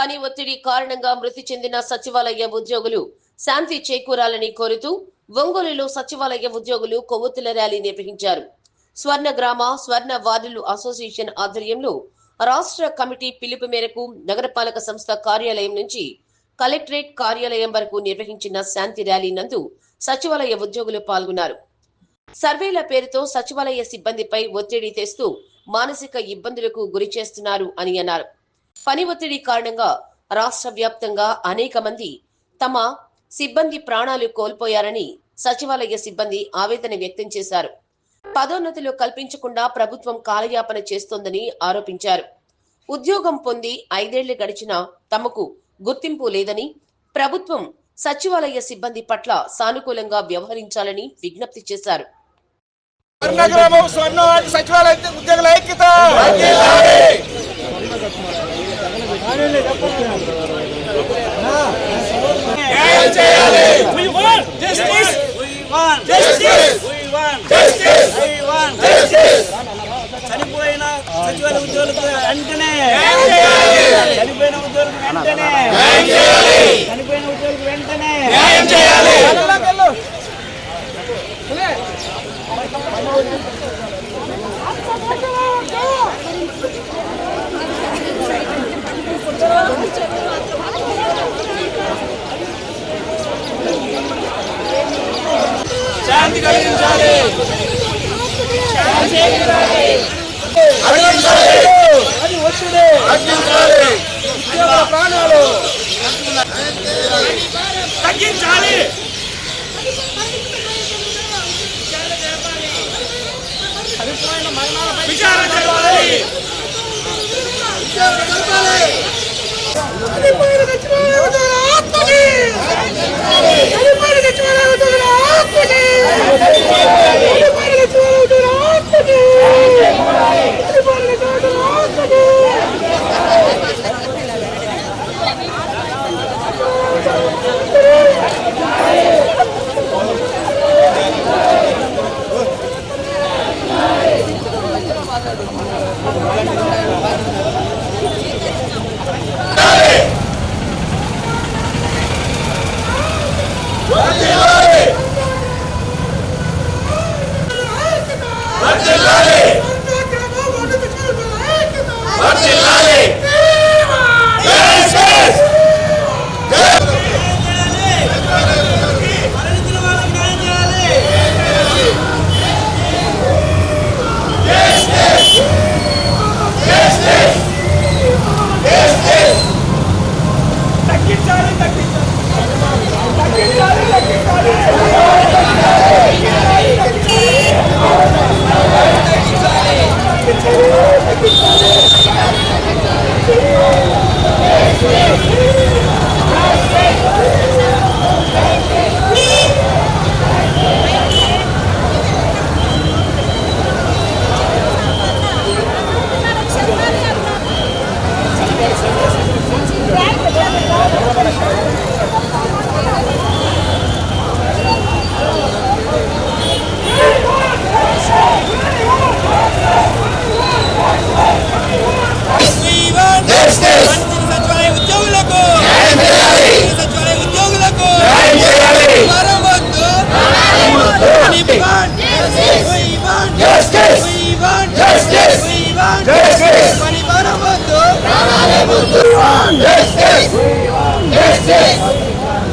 పని ఒత్తిడి కారణంగా మృతి చెందిన సచివాలయ ఉద్యోగులు శాంతి చేకూరాలని కోరుతూ ఒంగోలులో సచివాలయ ఉద్యోగులు కొవ్వొత్తుల ర్యాలీ నిర్వహించారు. స్వర్ణ గ్రామ స్వర్ణ వార్డులు అసోసియేషన్ ఆధ్వర్యంలో రాష్ట్ర కమిటీ పిలుపు మేరకు నగరపాలక సంస్థ కార్యాలయం నుంచి కలెక్టరేట్ కార్యాలయం వరకు నిర్వహించిన శాంతి ర్యాలీ నందు సచివాలయ ఉద్యోగులు పాల్గొన్నారు. సర్వేల పేరుతో సచివాలయ సిబ్బందిపై ఒత్తిడి తెస్తూ మానసిక ఇబ్బందులకు గురి చేస్తున్నారు అని అన్నారు. పని ఒత్తిడి కారణంగా రాష్ట్ర వ్యాప్తంగా అనేక మంది తమ సిబ్బంది ప్రాణాలు కోల్పోయారని సచివాలయ సిబ్బంది ఆవేదన వ్యక్తం చేశారు. పదోన్నతులు కల్పించకుండా ప్రభుత్వం కాలయాపన చేస్తోందని ఆరోపించారు. ఉద్యోగం పొంది ఐదేళ్ళు గడిచినా తమకు గుర్తింపు లేదని ప్రభుత్వం సచివాలయ సిబ్బంది పట్ల సానుకూలంగా వ్యవహరించాలని విజ్ఞప్తి చేశారు. సచివాలయ ఉద్యోగుల ఐక్యత! చనిపోయిన సచివాలయ ఉద్యోగులకు వెంటనే చనిపోయిన ఉద్యోగులకు వెంటనే చనిపోయిన ఉద్యోగులకు వెంటనే చేయాలి కలిగించాలి అది అర్జించాలి ఉద్యోగ ప్రాణాలు తగ్గించాలి. విచారణ జరగాలి.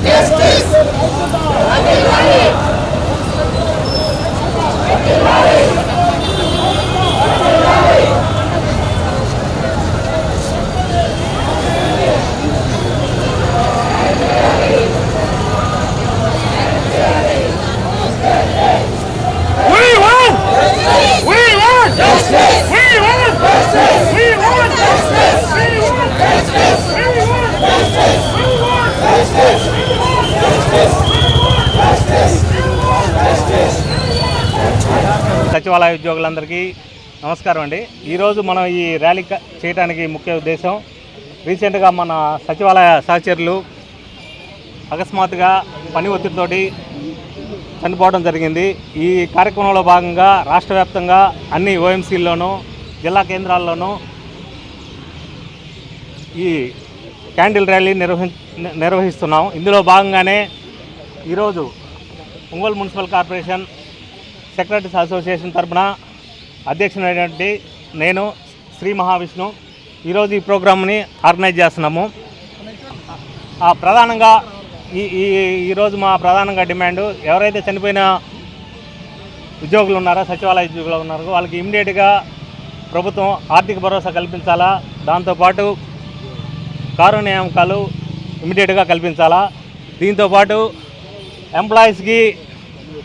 es సచివాలయ ఉద్యోగులందరికీ నమస్కారం అండి. ఈరోజు మనం ఈ ర్యాలీ చేయడానికి ముఖ్య ఉద్దేశం రీసెంట్గా మన సచివాలయ సహచరులు అకస్మాత్తుగా పని ఒత్తిడితోటి చనిపోవడం జరిగింది. ఈ కార్యక్రమంలో భాగంగా రాష్ట్ర వ్యాప్తంగా అన్ని ఓఎంసీల్లోనూ జిల్లా కేంద్రాల్లోనూ ఈ క్యాండిల్ ర్యాలీ నిర్వహి నిర్వహిస్తున్నాం. ఇందులో భాగంగానే ఈరోజు Ongole municipal corporation secretaries association తరపున అధ్యక్షుడైనటువంటి నేను శ్రీ మహావిష్ణు. ఈరోజు ఈ ప్రోగ్రామ్ని ఆర్గనైజ్ చేస్తున్నాము. ఆ ప్రధానంగా ఈ ఈ ఈరోజు మా ప్రధానంగా డిమాండ్ ఎవరైతే చనిపోయిన ఉద్యోగులు ఉన్నారో సచివాలయ ఉద్యోగులు ఉన్నారో వాళ్ళకి ఇమ్మీడియట్గా ప్రభుత్వం ఆర్థిక భరోసా కల్పించాలా? దాంతోపాటు కారు నియామకాలు ఇమ్మీడియట్గా కల్పించాలా? దీంతోపాటు ఎంప్లాయీస్కి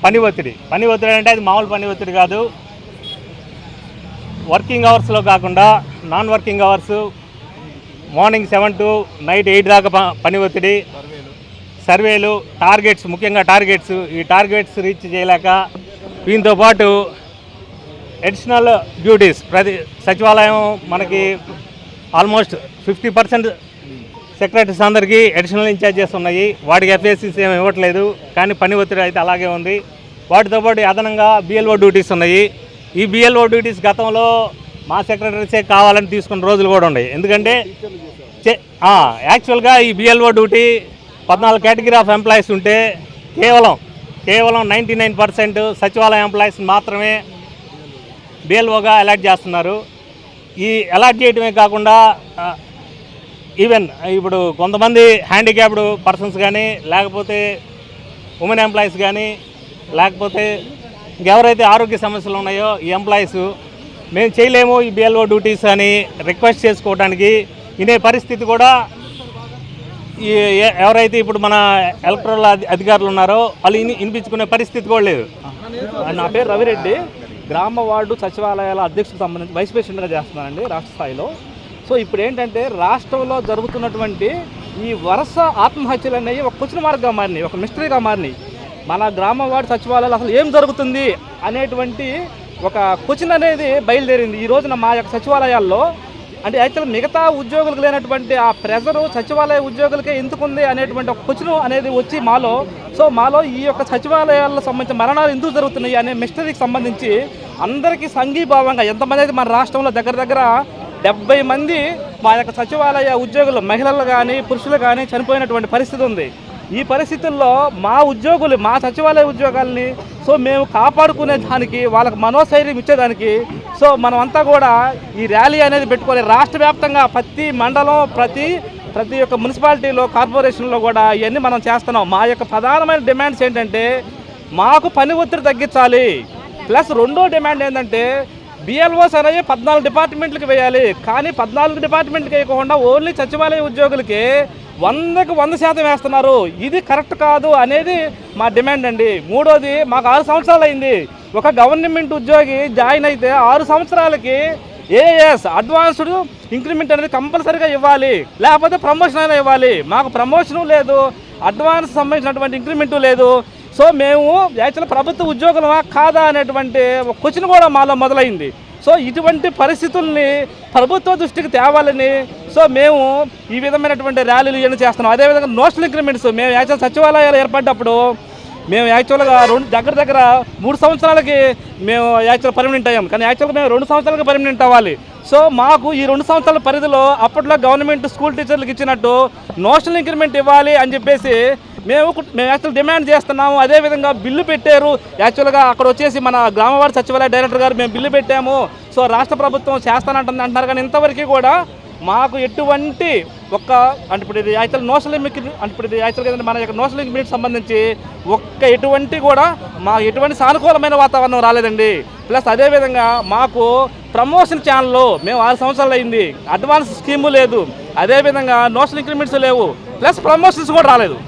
పని ఒత్తిడి పని ఒత్తిడి అంటే అది మామూలు పని ఒత్తిడి కాదు. వర్కింగ్ అవర్స్లో కాకుండా non working hours morning seven to night eight దాకా ప- పని ఒత్తిడి సర్వేలు టార్గెట్స్ ముఖ్యంగా టార్గెట్స్. ఈ టార్గెట్స్ రీచ్ చేయలేక దీంతో పాటు అడిషనల్ డ్యూటీస్ ప్రతి సచివాలయం మనకి ఆల్మోస్ట్ ఫిఫ్టీ పర్సెంట్ సెక్రటరీస్ అందరికీ అడిషనల్ ఇన్ఛార్జెస్ ఉన్నాయి. వాటికి ఎఫ్ఎస్సీస్ ఏమి ఇవ్వట్లేదు. కానీ పని ఒత్తిడి అయితే అలాగే ఉంది. వాటితో పాటు అదనంగా బిఎల్ఓ డ్యూటీస్ ఉన్నాయి. ఈ బిఎల్ఓ డ్యూటీస్ గతంలో మా సెక్రటరీసే కావాలని తీసుకున్న రోజులు కూడా ఉన్నాయి. ఎందుకంటే చే- యాక్చువల్గా ఈ బిఎల్ఓ డ్యూటీ పద్నాలుగు కేటగిరీ ఆఫ్ ఎంప్లాయీస్ ఉంటే కేవలం కేవలం నైంటీ నైన్ పర్సెంట్ సచివాలయ ఎంప్లాయీస్ మాత్రమే బిఎల్ఓగా అలాట్ చేస్తున్నారు. ఈ అలాట్ చేయడమే కాకుండా ఈవెన్ ఇప్పుడు కొంతమంది హ్యాండిక్యాప్డ్ పర్సన్స్ కానీ లేకపోతే ఉమెన్ ఎంప్లాయీస్ కానీ లేకపోతే ఇంకెవరైతే ఆరోగ్య సమస్యలు ఉన్నాయో ఈ ఎంప్లాయీస్ మేము చేయలేము ఈ బిఎల్ఓ డ్యూటీస్ అని రిక్వెస్ట్ చేసుకోవడానికి ఇనే పరిస్థితి కూడా ఈ ఎవరైతే ఇప్పుడు మన ఎలక్ట్రల్ అధికారులు ఉన్నారో వాళ్ళు ఇని వినిపించుకునే పరిస్థితి కూడా లేదు. నా పేరు రవిరెడ్డి. గ్రామ వార్డు సచివాలయాల అధ్యక్షులకు సంబంధించి వైస్ ప్రెసిడెంట్గా చేస్తున్నానండి రాష్ట్ర స్థాయిలో. సో ఇప్పుడు ఏంటంటే రాష్ట్రంలో జరుగుతున్నటువంటి ఈ వరుస ఆత్మహత్యలు అనేవి ఒక క్వశ్చన్ మార్క్గా మారినాయి ఒక మిస్టరీగా మారినాయి. మన గ్రామ వార్డు సచివాలయాలు అసలు ఏం జరుగుతుంది అనేటువంటి ఒక క్వశ్చన్ అనేది బయలుదేరింది. ఈ రోజున మా యొక్క సచివాలయాల్లో అంటే యాక్చువల్ మిగతా ఉద్యోగులకు లేనటువంటి ఆ ప్రెజరు సచివాలయ ఉద్యోగులకే ఎందుకుంది అనేటువంటి ఒక క్వశ్చన్ అనేది వచ్చి మాలో. సో మాలో ఈ యొక్క సచివాలయాల్లో సంబంధించిన మరణాలు ఎందుకు జరుగుతున్నాయి అనే మిస్టరీకి సంబంధించి అందరికీ సంఘీభావంగా ఎంతమంది అయితే మన రాష్ట్రంలో దగ్గర దగ్గర డెబ్బై మంది మా యొక్క సచివాలయ ఉద్యోగులు మహిళలు కానీ పురుషులు కానీ చనిపోయినటువంటి పరిస్థితి ఉంది. ఈ పరిస్థితుల్లో మా ఉద్యోగులు మా సచివాలయ ఉద్యోగాల్ని సో మేము కాపాడుకునే దానికి వాళ్ళకి మనోస్థైర్యం ఇచ్చేదానికి సో మనమంతా కూడా ఈ ర్యాలీ అనేది పెట్టుకోవాలి రాష్ట్ర వ్యాప్తంగా ప్రతి మండలం ప్రతి ప్రతి ఒక్క మున్సిపాలిటీలో కార్పొరేషన్లో కూడా ఇవన్నీ మనం చేస్తున్నాం. మా యొక్క ప్రధానమైన డిమాండ్స్ ఏంటంటే మాకు పని ఒత్తిడి తగ్గించాలి. ప్లస్ రెండో డిమాండ్ ఏంటంటే బిఎల్ఓస్ అనేవి పద్నాలుగు డిపార్ట్మెంట్లకు వేయాలి. కానీ పద్నాలుగు డిపార్ట్మెంట్కి వేయకుండా ఓన్లీ సచివాలయ ఉద్యోగులకి వందకు వంద శాతం వేస్తున్నారు. ఇది కరెక్ట్ కాదు అనేది మా డిమాండ్ అండి. మూడోది మాకు ఆరు సంవత్సరాలు అయింది. ఒక గవర్నమెంట్ ఉద్యోగి జాయిన్ అయితే ఆరు సంవత్సరాలకి ఏఎస్ అడ్వాన్స్డ్ ఇంక్రిమెంట్ అనేది కంపల్సరీగా ఇవ్వాలి. లేకపోతే ప్రమోషన్ అయినా ఇవ్వాలి. మాకు ప్రమోషను లేదు. అడ్వాన్స్ సంబంధించినటువంటి ఇంక్రిమెంటు లేదు. సో మేము యాక్చువల్ ప్రభుత్వ ఉద్యోగులమా కాదా అనేటువంటి ఒక క్వశ్చన్ కూడా మాలో మొదలైంది. సో ఇటువంటి పరిస్థితుల్ని ప్రభుత్వ దృష్టికి తేవాలని సో మేము ఈ విధమైనటువంటి ర్యాలీలు ఇవన్నీ చేస్తున్నాం. అదేవిధంగా నోషనల్ ఇంక్రిమెంట్స్ మేము యాక్చువల్ సచివాలయాలు ఏర్పడ్డప్పుడు మేము యాక్చువల్గా రెండు దగ్గర దగ్గర మూడు సంవత్సరాలకి మేము యాక్చువల్ పర్మనెంట్ అయ్యాం. కానీ యాక్చువల్గా మేము రెండు సంవత్సరాలకి పర్మనెంట్ అవ్వాలి. సో మాకు ఈ రెండు సంవత్సరాల పరిధిలో అప్పట్లో గవర్నమెంట్ స్కూల్ టీచర్లకు ఇచ్చినట్టు నోషనల్ ఇంక్రిమెంట్ ఇవ్వాలి అని చెప్పేసి మేము మేము యాక్చువల్ డిమాండ్ చేస్తున్నాము. అదేవిధంగా బిల్లు పెట్టారు. యాక్చువల్గా అక్కడ వచ్చేసి మన గ్రామవారి సచివాలయ డైరెక్టర్ గారు మేము బిల్లు పెట్టాము. సో రాష్ట్ర ప్రభుత్వం చేస్తానంటుంది అంటున్నారు. కానీ ఇంతవరకు కూడా మాకు ఎటువంటి ఒక్క అంటే ఇప్పుడు ఇది యాక్చువల్ నోషల్ అంటే ఇప్పుడు ఇది యాక్చువల్గా మన యొక్క నోషల్ మీట్ సంబంధించి ఒక్క ఎటువంటి కూడా మా ఎటువంటి సానుకూలమైన వాతావరణం రాలేదండి. ప్లస్ అదేవిధంగా మాకు ప్రమోషన్ ఛానల్ మేము ఆరు సంవత్సరాలు అయింది. అడ్వాన్స్ స్కీము లేదు. అదేవిధంగా నోషల్ ఇంక్రిమెంట్స్ లేవు. ప్లస్ ప్రమోషన్స్ కూడా రాలేదు.